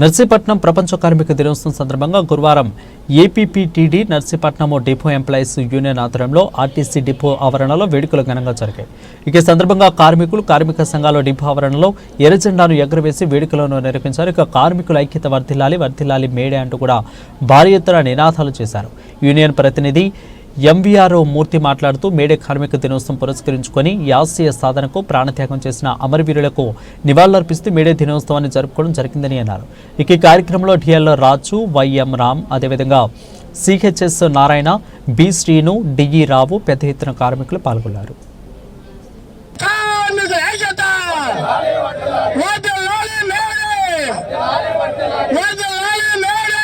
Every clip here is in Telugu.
నర్సీపట్నం ప్రపంచ కార్మిక దినోత్సవం సందర్భంగా గురువారం APPTD Narsipatnam depot employees union ఆధ్వర్యంలో ఆర్టీసీ డిపో ఆవరణలో వేడుకలు ఘనంగా జరిగాయి. ఇక సందర్భంగా కార్మికులు కార్మిక సంఘాల డిపో ఆవరణలో ఎర్రజెండాను ఎగరవేసి వేడుకలను నిర్వహించారు. ఇక కార్మికుల ఐక్యత వర్ధిల్లాలి వర్ధిల్లాలి మేడే అంటూ కూడా భారీ ఎత్తున నినాదాలు చేశారు. యూనియన్ ప్రతినిధి ఎంవీఆర్ఓ మూర్తి మాట్లాడుతూ మేడే కార్మిక దినోత్సవం పురస్కరించుకొని యాసీయ సాధనకు ప్రాణత్యాగం చేసిన అమరవీరులకు నివాళులర్పిస్తూ మేడే దినోత్సవాన్ని జరుపుకోవడం జరిగిందని అన్నారు. ఇక ఈ కార్యక్రమంలో డిఎల్ రాజు వైఎం రామ్ అదేవిధంగా CHS Narayana B Srinu DE Rao పెద్ద ఎత్తున కార్మికులు పాల్గొన్నారు కార్మిక ఐక్యత వదలాలి మేడే వదలాలి మేడే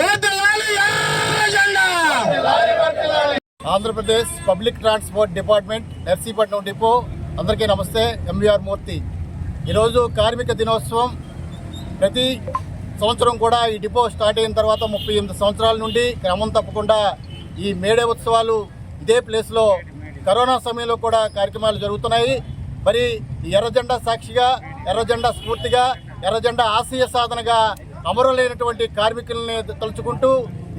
వదలాలి ఎర్రజెండా Andhra Pradesh public transport department Narsipatnam depot. అందరికీ నమస్తే ఎంవీఆర్ మూర్తి. ఈరోజు కార్మిక దినోత్సవం. ప్రతి సంవత్సరం కూడా ఈ డిపో స్టార్ట్ అయిన తర్వాత ముప్పై ఎనిమిది సంవత్సరాల నుండి క్రమం తప్పకుండా ఈ మేడే ఉత్సవాలు ఇదే ప్లేస్లో కరోనా సమయంలో కూడా కార్యక్రమాలు జరుగుతున్నాయి. మరి ఎర్రజెండా సాక్షిగా ఎర్రజెండా స్ఫూర్తిగా ఎర్రజెండా ఆశయ సాధనగా అమరులైనటువంటి కార్మికుల్ని తలుచుకుంటూ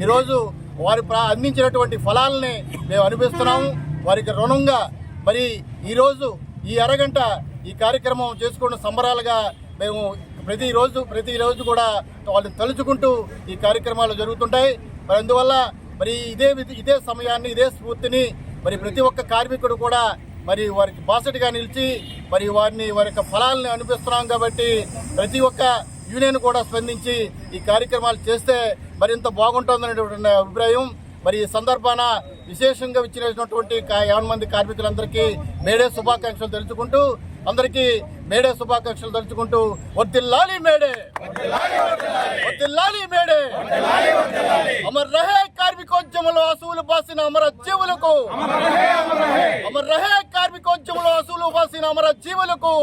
ఈరోజు వారి ప్రా- అందించినటువంటి ఫలాలని మేము అనిపిస్తున్నాము వారికి రుణంగా మరి ఈరోజు ఈ అరగంట ఈ కార్యక్రమం చేసుకున్న సంబరాలుగా మేము ప్రతిరోజు ప్రతిరోజు కూడా వాళ్ళని తలుచుకుంటూ ఈ కార్యక్రమాలు జరుగుతుంటాయి. మరి అందువల్ల మరి ఇదే ఇదే సమయాన్ని ఇదే స్ఫూర్తిని మరి ప్రతి ఒక్క కార్మికుడు కూడా మరి వారికి బాసటిగా నిలిచి మరి వారిని వారి యొక్క ఫలాలను అనిపిస్తున్నాం కాబట్టి ప్రతి ఒక్క యూనియన్ కూడా స్పందించి ఈ కార్యక్రమాలు చేస్తే మరింత బాగుంటుందనేటువంటి అభిప్రాయం. మరి ఈ సందర్భాన విశేషంగా ఇచ్చినటువంటి కా- మంది కార్మికులందరికీ మేడే శుభాకాంక్షలు తెలుసుకుంటూ అందరికీ మేడే శుభాకాంక్షలు తెలుసుకుంటూ వర్దిల్లాలి మేడే! వర్దిల్లాలి మేడే! అమర్ రహే కార్మికోద్యమంలో అసూలు బాసిన అమర జీవులకు! అమర్ రహే కార్మికోద్యమంలో అసూలు బాసిన అమర జీవులకు!